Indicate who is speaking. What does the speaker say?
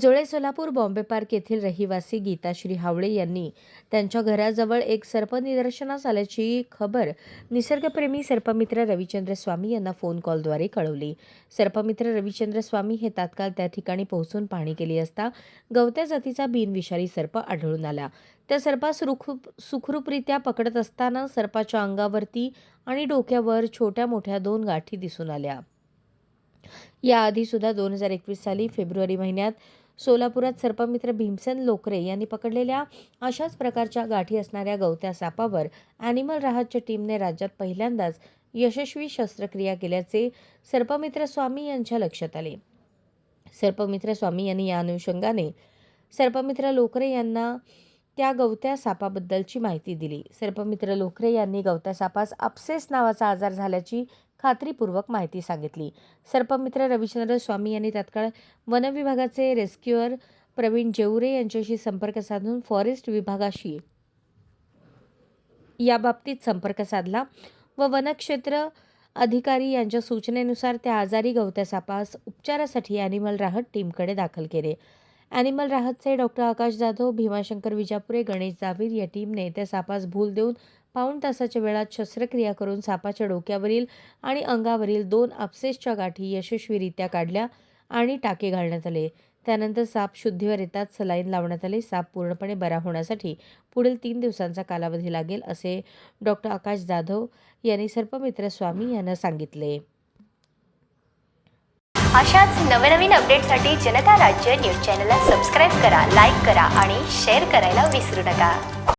Speaker 1: जोळे Solapur Bombay park येथील रहिवासी गीताश्री हावळे यांनी त्यांच्या घराजवळ एक सर्प निदर्शनास आल्याची खबर निसर्गप्रेमी सर्पमित्र रविचंद्र स्वामी यांना फोन कॉलद्वारे कळवली. सर्पमित्र रविचंद्र स्वामी हे तात्काळ त्या ठिकाणी पोहोचून पाहणी केली असता गवत्या जातीचा बिनविषारी सर्प आढळून आला. त्या सर्पास सुखरूप सुखरूपरित्या पकडत असताना सर्पाच्या अंगावरती आणि डोक्यावर छोट्या मोठ्या दोन गाठी दिसून आल्या. याआधी सुद्धा दोन हजार एकवीस साली फेब्रुवारी महिन्यात सोलापुरात सर्पमित्र भीमसेन लोकरे यांनी पकडलेल्या अशाच प्रकारच्या गाठी असणाऱ्या गवत्या सापावर ॲनिमल राहतच्या टीमने राज्यात पहिल्यांदाच यशस्वी शस्त्रक्रिया केल्याचे सर्पमित्र स्वामी यांच्या लक्षात आले. सर्पमित्र स्वामी यांनी या अनुषंगाने सर्पमित्र लोकरे यांना त्या गवत्या सापाबद्दलची माहिती दिली. सर्पमित्र लोकरे यांनी गवत्या सापास अपसेस नावाचा आजार झाल्याची खात्रीपूर्वक माहिती सांगितली. सर्पमित्र रविचंद्र स्वामी यांनी तात्काळ वनविभागाचे रेस्क्युअर प्रवीण जेवरे यांच्याशी संपर्क साधून फॉरेस्ट विभागाशी याबाबतीत संपर्क साधला व वनक्षेत्र अधिकारी यांच्या सूचनेनुसार त्या आजारी गवत्या सापास उपचारासाठी ॲनिमल राहत टीमकडे दाखल केले. ॲनिमल राहतचे डॉक्टर आकाश जाधव भीमाशंकर विजापुरे गणेश जावीर या टीमने त्या सापास भूल देऊन पाऊण तासाच्या वेळात शस्त्रक्रिया करून सापाच्या डोक्यावरील आणि अंगावरील दोन अपसेसच्या गाठी यशस्वीरित्या काढल्या आणि टाके घालण्यात आले. त्यानंतर साप शुद्धीवर येतात सलाईन लावण्यात आले. साप पूर्णपणे बरा होण्यासाठी पुढील तीन दिवसांचा कालावधी लागेल असे डॉक्टर आकाश जाधव यांनी सर्पमित्र स्वामी यांना सांगितले.
Speaker 2: अशाच नवनवीन अपडेटसाठी जनता राज्य न्यूज चॅनलला सबस्क्राईब करा लाईक करा आणि शेअर करायला विसरू नका.